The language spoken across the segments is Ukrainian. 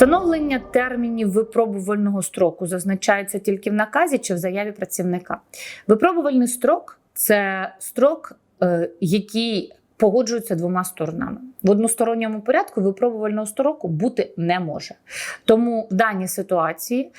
Встановлення термінів випробувального строку зазначається тільки в наказі чи в заяві працівника. Випробувальний строк це строк, е, який погоджується двома сторонами. В односторонньому порядку випробувального строку бути не може. Тому в даній ситуації.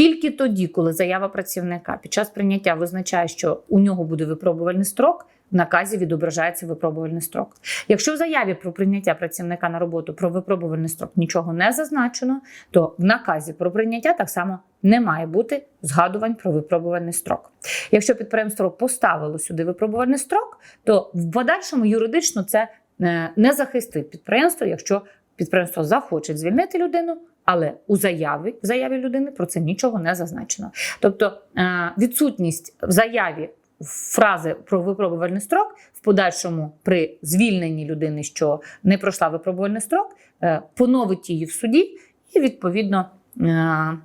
Тільки тоді, коли заява працівника під час прийняття визначає, що у нього буде випробувальний строк, в наказі відображається випробувальний строк. Якщо в заяві про прийняття працівника на роботу про випробувальний строк нічого не зазначено, то в наказі про прийняття так само не має бути згадувань про випробувальний строк. Якщо підприємство поставило сюди випробувальний строк, то в подальшому юридично це е, не захистить підприємство, якщо підприємство захоче звільнити людину. Але у заяві в заяві людини про це нічого не зазначено. Тобто е, відсутність в заяві фрази про випробувальний строк в подальшому при звільненні людини, що не пройшла випробувальний строк, е, поновить її в суді, і відповідно е,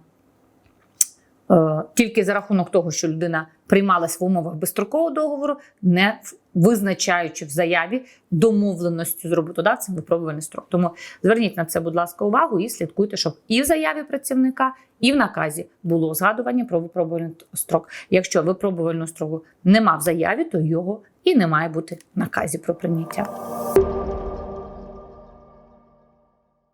тільки за рахунок того, що людина приймалась в умовах безстрокового договору, не визначаючи в заяві домовленості з роботодавцем випробувальний строк. Тому зверніть на це, будь ласка, увагу і слідкуйте, щоб і в заяві працівника, і в наказі було згадування про випробувальний строк. Якщо випробувального строку нема в заяві, то його і не має бути в наказі про прийняття.